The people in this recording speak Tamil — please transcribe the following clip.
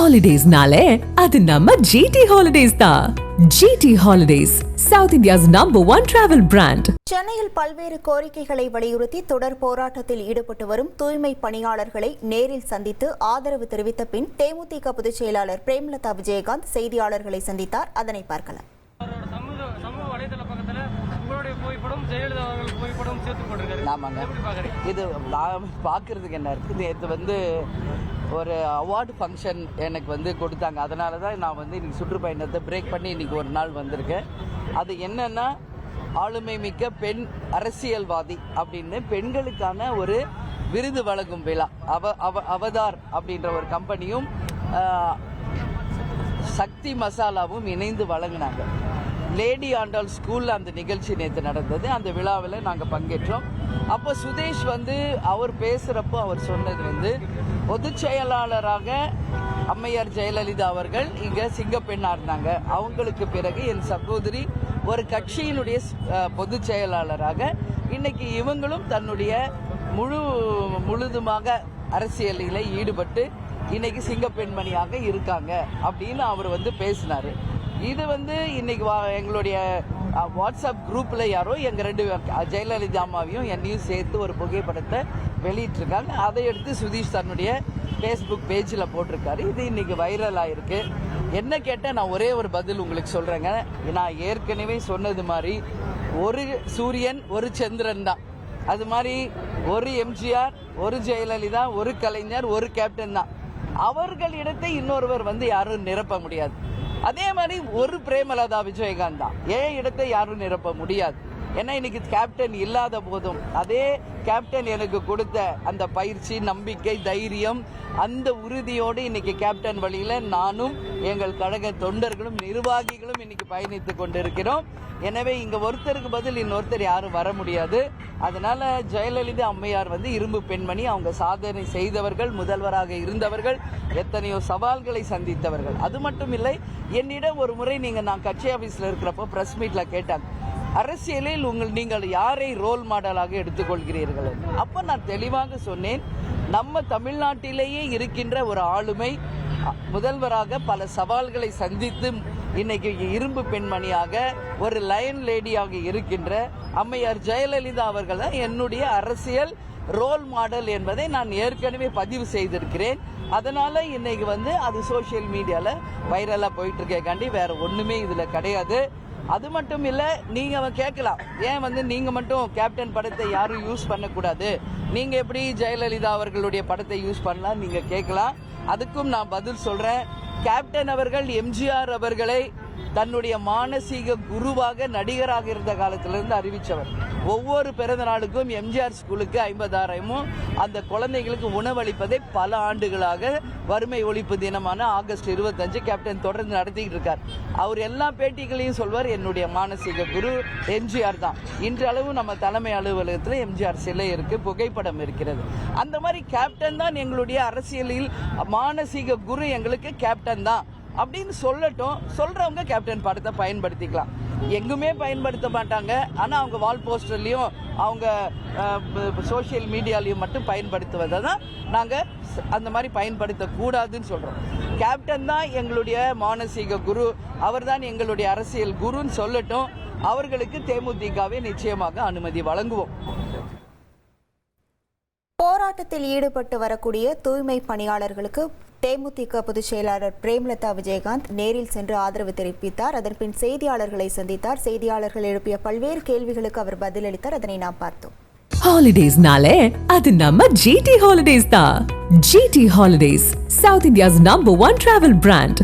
ஹாலிடேஸ்னாலே அது நம்ம ஜிடி ஹாலிடேஸ் தான் GT holidays South India's number one travel brand சென்னையில் பல்வேறு கோரிக்கைகளை வலியுறுத்தி தொடர் போராட்டத்தில் ஈடுபட்டு வரும் தூய்மை பணியாளர்களை நேரில் சந்தித்து ஆதரவு தெரிவித்த பின் தேமுதிக பொதுச் செயலாளர் பிரேமலதா விஜயகாந்த் செய்தியாளர்களை சந்தித்தார். அதனை பார்க்கலாம். ஆமாங்க. இது நான் பார்க்கறதுக்கு என்ன இருக்குது நேற்று வந்து ஒரு அவார்டு ஃபங்க்ஷன் எனக்கு வந்து கொடுத்தாங்க. அதனால தான் நான் வந்து இன்னைக்கு சுற்றுப்பயணத்தை பிரேக் பண்ணி இன்னைக்கு ஒரு நாள் வந்திருக்கேன். அது என்னன்னா ஆளுமை மிக்க பெண் அரசியல்வாதி அப்படின்னு பெண்களுக்கான ஒரு விருது வழங்கும் விழா. அவ அவ அவதார் அப்படின்ற ஒரு கம்பெனியும் சக்தி மசாலாவும் இணைந்து வழங்கினாங்க. லேடி ஆண்டாள் ஸ்கூலில் அந்த நிகழ்ச்சி நேற்று நடந்தது. அந்த விழாவில் நாங்கள் பங்கேற்றோம். அப்போ சுதேஷ் வந்து அவர் பேசுகிறப்போ அவர் சொன்னது வந்து பொதுச் செயலாளராக அம்மையார் ஜெயலலிதா அவர்கள் இங்கே சிங்கப்பெண்ணாக இருந்தாங்க. அவங்களுக்கு பிறகு என் சகோதரி ஒரு கட்சியினுடைய பொதுச் செயலாளராக இன்னைக்கு இவங்களும் தன்னுடைய முழு முழுதுமாக அரசியலில் ஈடுபட்டு இன்னைக்கு சிங்கப்பெண்மணியாக இருக்காங்க அப்படின்னு அவர் வந்து பேசினாரு. இது வந்து இன்னைக்கு வா- எங்களுடைய வாட்ஸ்அப் குரூப்பில் யாரோ எங்கள் ரெண்டு ஜெயலலிதா அம்மாவையும் என்னையும் சேர்த்து ஒரு புகைப்படத்தை வெளியிட்டிருக்காங்க. அதை எடுத்து சுதீஷ் தன்னுடைய ஃபேஸ்புக் பேஜில் போட்டிருக்காரு. இது இன்னைக்கு வைரல் ஆயிருக்கு. என்ன கேட்டால் நான் ஒரே ஒரு பதில் உங்களுக்கு சொல்கிறேங்க நான் ஏற்கனவே சொன்னது மாதிரி ஒரு சூரியன் ஒரு சந்திரன் தான். அது மாதிரி ஒரு எம்ஜிஆர் ஒரு ஜெயலலிதா ஒரு கலைஞர் ஒரு கேப்டன் தான். அவர்களிடத்தை இன்னொருவர் வந்து யாரும் நிரப்ப முடியாது. அதே மாதிரி ஒரு பிரேமலதா விஜயகாந்த். தான் ஏன் இடத்தை யாரும் நிரப்ப முடியாது. ஏன்னா இன்னைக்கு கேப்டன் இல்லாத போதும் அதே கேப்டன் எனக்கு கொடுத்த அந்த பயிற்சி நம்பிக்கை தைரியம் அந்த உறுதியோடு இன்னைக்கு கேப்டன் வழியில் நானும் எங்கள் கழக தொண்டர்களும் நிர்வாகிகளும் இன்னைக்கு பயணித்து கொண்டிருக்கிறோம். எனவே இங்கே ஒருத்தருக்கு பதில் இன்னொருத்தர் யாரும் வர முடியாது. அதனால ஜெயலலிதா அம்மையார் வந்து இரும்பு பெண்மணி. அவங்க சாதனை செய்தவர்கள் முதல்வராக இருந்தவர்கள் எத்தனையோ சவால்களை சந்தித்தவர்கள். அது மட்டும் இல்லை என்னிடம் ஒரு முறை நீங்க நான் கட்சி ஆபீஸ்ல இருக்கிறப்போ பிரஸ் மீட்ல கேட்டாங்க. அரசியலில் உங்கள் நீங்கள் யாரை ரோல் மாடலாக எடுத்துக்கொள்கிறீர்கள் என்று. அப்ப நான் தெளிவாக சொன்னேன் நம்ம தமிழ்நாட்டிலேயே இருக்கின்ற ஒரு ஆளுமை முதல்வராக பல சவால்களை சந்தித்து இன்னைக்கு இரும்பு பெண்மணியாக ஒரு லயன் லேடியாக இருக்கின்ற அம்மையார் ஜெயலலிதா அவர்கள் தான் என்னுடைய அரசியல் ரோல் மாடல் என்பதை நான் ஏற்கனவே பதிவு செய்திருக்கிறேன் அதனால இன்னைக்கு வந்து அது சோஷியல் மீடியாவில் வைரலாக போயிட்டு இருக்கேக்காண்டி வேற ஒன்றுமே இதில் கிடையாது அது மட்டும் இல்லை நீங்கள் அவன் கேட்கலாம். ஏன் வந்து நீங்கள் மட்டும் கேப்டன் படத்தை யாரும் யூஸ் பண்ணக்கூடாது? நீங்கள் எப்படி ஜெயலலிதா அவர்களுடைய படத்தை யூஸ் பண்ணலாம்? நீங்கள் கேட்கலாம். அதுக்கும் நான் பதில் சொல்கிறேன் கேப்டன் அவர்கள் எம்ஜிஆர் அவர்களை தன்னுடைய மானசீக குருவாக நடிகராக இருந்த காலத்திலிருந்து அறிவித்தவர் ஒவ்வொரு பிறந்த நாளுக்கும் எம்ஜிஆர் ஸ்கூலுக்கு ஐம்பதாயிரமும் அந்த குழந்தைகளுக்கு உணவளிப்பதை பல ஆண்டுகளாக வறுமை ஒழிப்பு தினமான ஆகஸ்ட் இருபத்தஞ்சு கேப்டன் தொடர்ந்து நடத்திக்கிட்டு இருக்கார். அவர் எல்லா பேட்டிகளையும் சொல்வார். என்னுடைய மானசீக குரு எம்ஜிஆர் தான். இன்றளவும் நம்ம தலைமை அலுவலகத்தில் எம்ஜிஆர் சிலை இருக்கு புகைப்படம் இருக்கிறது. அந்த மாதிரி கேப்டன் தான் எங்களுடைய அரசியலில் மானசீக குரு எங்களுக்கு கேப்டன் தான். அப்படின்னு சொல்லட்டும். சொல்றவங்க கேப்டன் படத்தை பயன்படுத்திக்கலாம். எங்குமே பயன்படுத்த மாட்டாங்க. ஆனால் அவங்க வால் போஸ்டர்லேயும் அவங்க சோஷியல் மீடியாலையும் மட்டும் பயன்படுத்துவதை தான் நாங்கள் அந்த மாதிரி பயன்படுத்தக்கூடாதுன்னு சொல்கிறோம் கேப்டன் தான் எங்களுடைய மானசீக குரு. அவர் தான் எங்களுடைய அரசியல் குருன்னு சொல்லட்டும். அவர்களுக்கு தேமுதிகவே நிச்சயமாக அனுமதி வழங்குவோம். போராட்டத்தில் ஈடுபட்டு வரக்கூடிய தூய்மை பணியாளர்களுக்கு தேமுதிக பொதுச் செயலாளர் பிரேமலதா விஜயகாந்த் நேரில் சென்று ஆதரவு தெரிவித்தார். அதன்பின் செய்தியாளர்களை சந்தித்தார். செய்தியாளர்கள் எழுப்பிய பல்வேறு கேள்விகளுக்கு அவர் பதிலளித்தார். அதனை நாம் பார்த்தோம். ஹாலிடேஸ்னாலே அது நம்ம ஜிடி ஹாலிடேஸ் தான். GT holidays south India's number one travel brand